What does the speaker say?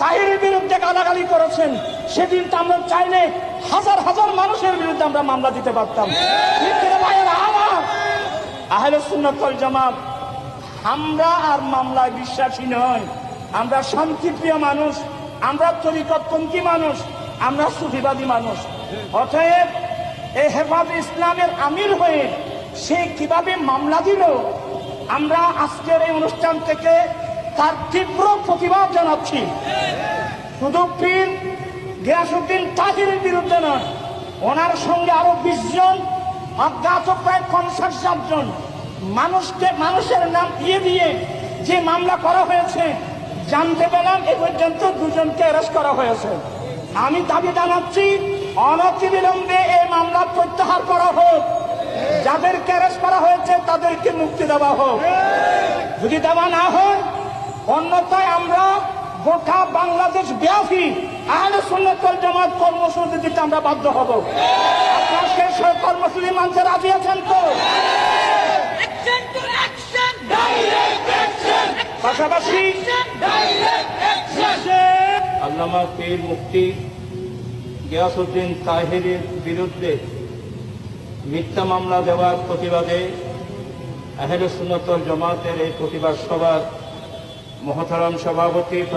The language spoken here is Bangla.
তাহিরের বিরুদ্ধে গালাগালি করেছেন। সেদিন তো আমরা চাইলে হাজার হাজার মানুষের বিরুদ্ধে আমরা মামলা দিতে পারতাম। আমার আহলে সুন্নাত জামাত, আমরা আর মামলায় বিশ্বাসী নয় আমরা শান্তিপ্রিয় মানুষ, আমরা তরিকতপন্থী মানুষ, আমরা সুফিবাদী মানুষ। অতএব এই হেফাজ ইসলামের আমির হয়ে সে কীভাবে মামলা দিল? আমরা আজকের এই অনুষ্ঠান থেকে তার তীব্র প্রতিবাদ জানাচ্ছি। শুধু পীর গিয়াসুদ্দিন তাহিরের বিরুদ্ধে নয়, ওনার সঙ্গে আরও বিশ জন, অজ্ঞাত প্রায় পঞ্চাশ জন মানুষকে, মানুষের নাম দিয়ে দিয়ে যে মামলা করা হয়েছে, জানতে পেলাম এ পর্যন্ত দুজনকে অ্যারেস্ট করা হয়েছে। আমি দাবি জানাচ্ছি, অনতিবিলম্বে এই মামলা প্রত্যাহার করা হোক। যাদেরকে অ্যারেস্ট করা হয়েছে, তাদেরকে মুক্তি দেওয়া হোক। যদি দেওয়া না হয় অন্যথায় আমরা গোটা বাংলাদেশ ব্যাপী আহলে সুন্নতল জামাত কর্মসূচি দিতে আমরা বাধ্য হব আপনার সেই সব কর্মসূচি মানতে রাজি আছেন তো! পাশাপাশি! আল্লামা পীর মুক্তি গিয়াসুদ্দিন তাহেরের বিরুদ্ধে মিথ্যা মামলা দেওয়ার প্রতিবাদে আহলে সুন্নতল জামাতের এই প্রতিবাদ সভার মহতারাম সভাপতি